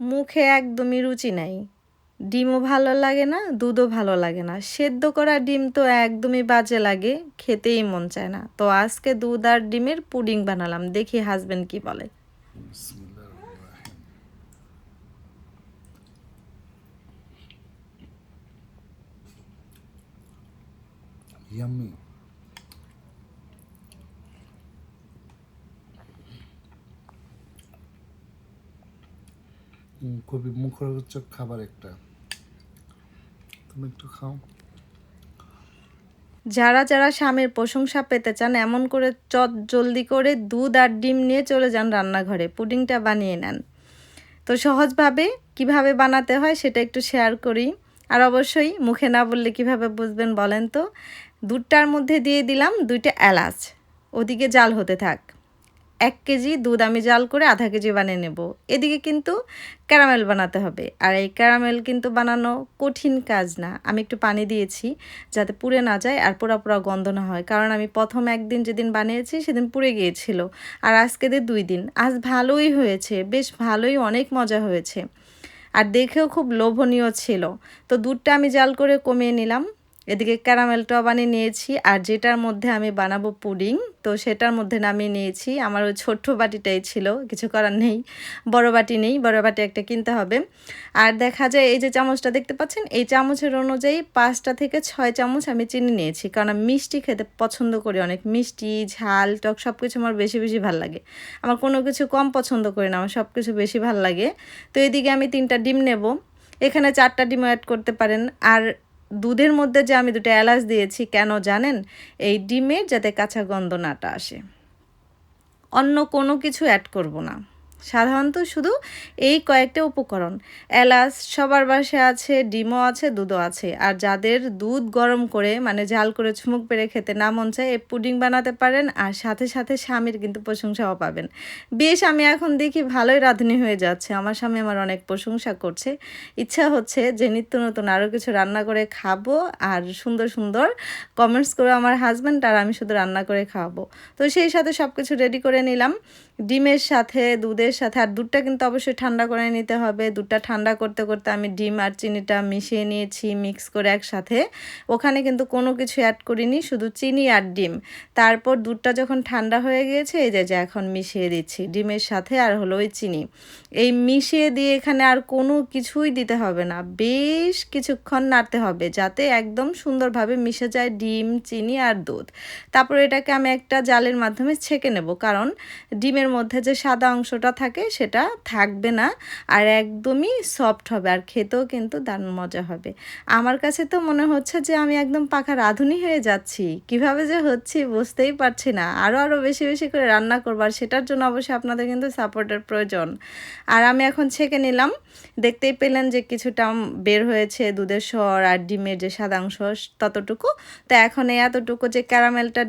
মুখে একদমই রুচি নাই। ডিমও ভালো লাগে না, দুধও ভালো লাগে না। সেদ্ধ করা ডিম তো একদমই বাজে লাগে, খেতেই মন চায় না। তো আজকে দুধ আর ডিমের পুডিং বানালাম, দেখি হাজবেন্ড কি বলে। বিসমিল্লাহির খুবই মুখরোচক খাবার একটা। তুমি একটু খাও। যারা যারা স্বামীর প্রশংসা পেতে চান, এমন করে চট জলদি করে দুধ আর ডিম নিয়ে চলে যান রান্নাঘরে। পুডিংটা বানিয়ে নেন। তো সহজভাবে কীভাবে বানাতে হয় সেটা একটু শেয়ার করি। আর অবশ্যই মুখে না বললে কীভাবে বুঝবেন বলেন তো? দুধটার মধ্যে দিয়ে দিলাম দুইটা এলাচ। ওদিকে জাল হতে থাক। এক কেজি দুধ আমি জাল করে আধা কেজি বানিয়ে নেব। এদিকে কিন্তু ক্যারামেল বানাতে হবে। আর এই ক্যারামেল কিন্তু বানানো কঠিন কাজ না। আমি একটু পানি দিয়েছি যাতে পুড়ে না যায় আর পোড়া পোড়া গন্ধ না হয়। কারণ আমি প্রথম একদিন যেদিন বানিয়েছি সেদিন পুড়ে গিয়েছিল। আর আজকে দিয়ে দুই দিন, আজ ভালোই হয়েছে, বেশ ভালোই, অনেক মজা হয়েছে। আর দেখেও খুব লোভনীয় ছিল। তো দুধটা আমি জাল করে কমিয়ে নিলাম। এদিকে ক্যারামেলটাও বানিয়ে নিয়েছি, আর যেটার মধ্যে আমি বানাবো পুডিং, তো সেটার মধ্যে নামিয়ে নিয়েছি। আমার ওই ছোট্ট বাটিটাই ছিল, কিছু করার নেই, বড় বাটি নেই, বড় বাটি একটা কিনতে হবে। আর দেখা যায় এই যে চামচটা দেখতে পাচ্ছেন, এই চামচের অনুযায়ী পাঁচটা থেকে ছয় চামচ আমি চিনি নিয়েছি, কারণ মিষ্টি খেতে পছন্দ করি, অনেক মিষ্টি, ঝাল, টক সব কিছু আমার বেশি বেশি ভালো লাগে। আমার কোনো কিছু কম পছন্দ করি না, আমার সব কিছু বেশি ভালো লাগে। তো এদিকে আমি তিনটা ডিম নেব, এখানে চারটা ডিম অ্যাড করতে পারেন। আর দুধের মধ্যে যে আমি দুটো এলাচ দিয়েছি, কেন জানেন? এই ডিমের যাতে কাঁচা গন্ধ নাটা আসে। অন্য কোনো কিছু অ্যাড করব না। সাধারণত শুধু এই কয়েকটা উপকরণ। এলাচ সবার বাসায় আছে, ডিমও আছে, দুধও আছে। আর যাদের দুধ গরম করে মানে ঝাল করে চুমুক পেরে খেতে না মন চায় এই পুডিং বানাতে পারেন আর সাথে সাথে স্বামীর কিন্তু প্রশংসাও পাবেন। বেশ, আমি এখন দেখি ভালোই রাঁধুনি হয়ে যাচ্ছে। আমার স্বামী আমার অনেক প্রশংসা করছে। ইচ্ছা হচ্ছে যে নিত্য নতুন আরও কিছু রান্না করে খাব আর সুন্দর সুন্দর কমেন্টস করে আমার হাজব্যান্ড আর আমি শুধু রান্না করে খাওয়াবো। তো সেই সাথে সব কিছু রেডি করে নিলাম। ডিমের সাথে দুধের সাথে। আর দুধটা কিন্তু অবশ্যই ঠান্ডা করে নিতে হবে। দুধটা ঠান্ডা করতে করতে আমি ডিম আর চিনিটা মিশিয়ে নিয়েছি মিক্স করে একসাথে। ওখানে কিন্তু কোনো কিছু অ্যাড করিনি, শুধু চিনি আর ডিম। তারপর দুধটা যখন ঠান্ডা হয়ে গিয়েছে, এই যে যে, এখন মিশিয়ে দিচ্ছি ডিমের সাথে আর হলো ওই চিনি। এই মিশিয়ে দিয়ে এখানে আর কোনো কিছুই দিতে হবে না। বেশ কিছুক্ষণ নাড়তে হবে যাতে একদম সুন্দরভাবে মিশে যায় ডিম, চিনি আর দুধ। তারপর এটাকে আমি একটা জালের মাধ্যমে ছেঁকে নেব। কারণ ডিমের মধ্যে যে সাদা অংশটা থাকে সেটা থাকবে না আর একদমই সফট হবে আর খেতেও কিন্তু দারুণ মজা হবে। আমার কাছে তো মনে হচ্ছে যে আমি একদম পাখা রাঁধুনি হয়ে যাচ্ছি। কীভাবে যে হচ্ছি বুঝতেই পারছি না। আরও আরও বেশি বেশি করে রান্না করব আর সেটার জন্য অবশ্যই আপনাদের কিন্তু সাপোর্টের প্রয়োজন। আর আমি এখন ছেঁকে নিলাম। দেখতেই পেলেন যে কিছুটা বের হয়েছে দুধের স্বর আর ডিমের যে সাদাংশ ততটুকু। তো এখন এই এতটুকু যে ক্যারামেলটা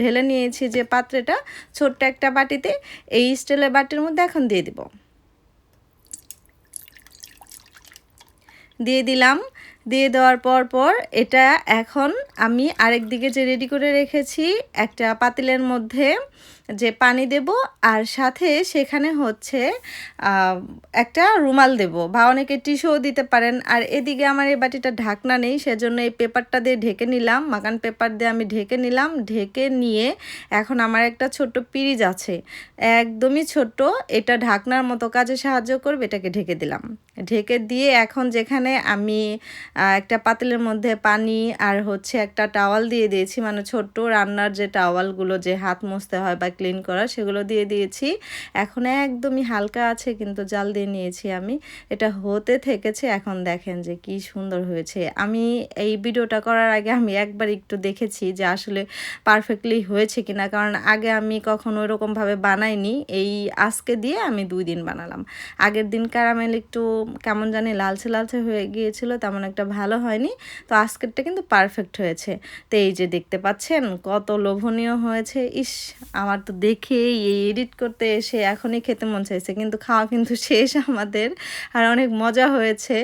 ঢেলে নিয়েছি যে পাত্রেটা ছোট্ট একটা বাটিতে, এই স্টিলের বাটির মধ্যে এখন দিয়ে দিব। দিয়ে দিলাম। দিয়ে দেওয়ার পর পর এটা এখন আমি আরেক দিকে যে রেডি করে রেখেছি, একটা পাতিলের মধ্যে যে পানি দেব আর সাথে সেখানে হচ্ছে একটা রুমাল দেব। বা অনেকে টিস্যুও দিতে পারেন। আর এদিকে আমার এই বাটিটা ঢাকনা নেই, সেজন্য এই পেপারটা দিয়ে ঢেকে নিলাম। মাকান পেপার দিয়ে আমি ঢেকে নিলাম। ঢেকে নিয়ে এখন আমার একটা ছোট্ট পিরিজ আছে। একদমই ছোট্ট। এটা ঢাকনার মতো কাজে সাহায্য করবে। এটাকে ঢেকে দিলাম। ঢেকে দিয়ে এখন যেখানে আমি একটা পাতিলের মধ্যে পানি আর হচ্ছে একটা টাওয়াল দিয়ে দিয়েছি। মানে ছোট্ট রান্নার যে টাওয়ালগুলো যে হাত মুছতে হয় বা ক্লিন করা, সেগুলো দিয়ে দিয়েছি। এখন একদমই হালকা আছে, কিন্তু জাল দিয়ে নিয়েছি আমি। এটা হতে থেকেছে, এখন দেখেন যে কি সুন্দর হয়েছে। আমি এই ভিডিওটা করার আগে আমি একবার একটু দেখেছি যে আসলে পারফেক্টলি হয়েছে কিনা, কারণ আগে আমি কখনো ওরকমভাবে বানাইনি। এই আজকে দিয়ে আমি দুই দিন বানালাম। আগের দিন ক্যারামেল একটু কেমন জানি লালচে লালচে হয়ে গিয়েছিল, তেমন একটা ভালো হয়নি। তো আজকেরটা কিন্তু পারফেক্ট হয়েছে। তো এই যে দেখতে পাচ্ছেন, কত লোভনীয় হয়েছে। ইস, আমার তো দেখেই এই এডিট করতে এসে এখনই খেতে মন চাইছে। কিন্তু খাওয়া কিন্তু শেষ আমাদের। আর অনেক মজা হয়েছে।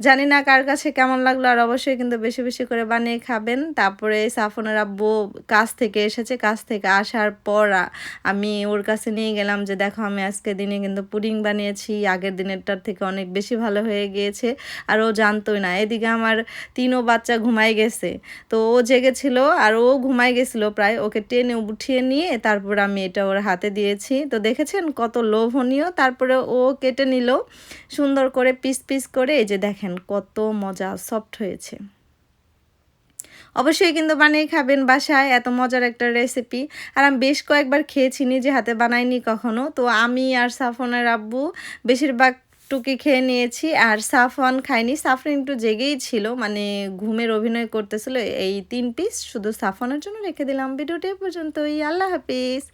জানি না কার কাছে কেমন লাগল। আর অবশ্যই কিন্তু বেশি বেশি করে বানিয়ে খাবেন। তারপরে সাফনের আব্বু কাজ থেকে এসেছে। কাজ থেকে আসার পর আমি ওর কাছে নিয়ে গেলাম যে, দেখো, আমি আজকে দিনে কিন্তু পুডিং বানিয়েছি। আগের দিনেরটার থেকে অনেক বেশি ভালো হয়ে গিয়েছে। আর ও জানতোই না। এদিকে আমার তিনও বাচ্চা ঘুমাই গেছে। তো ও জেগেছিল। আর ও ঘুমাই গেছিল প্রায়। ওকে টেনে উঠিয়ে নিয়ে তারপর আমি এটা ওর হাতে দিয়েছি। তো দেখেছেন কত লোভনীয়? তারপরে ও কেটে নিল, সুন্দর করে পিস পিস করে। এই যে দেখেন কত মজা সফট হয়েছে। অবশ্যই কিন্তু বানিয়ে খাবেন বাসায়, এত মজার একটা রেসিপি আর আমি বেশ কয়েকবার খেয়েছি, নিজে হাতে বানাইনি কখনো। তো আমি আর সাফনের আব্বু বেশিরভাগ টুকি খেয়ে নিয়েছি আর সাফওয়ান খাইনি সাফরিন একটু জেগেই ছিল মানে ঘুমের অভিনয় করতেছিল। এই তিন পিস শুধু সাফনের জন্য রেখে দিলাম। ভিডিওটি পর্যন্ত পর্যন্তই। আল্লাহ হাফিজ।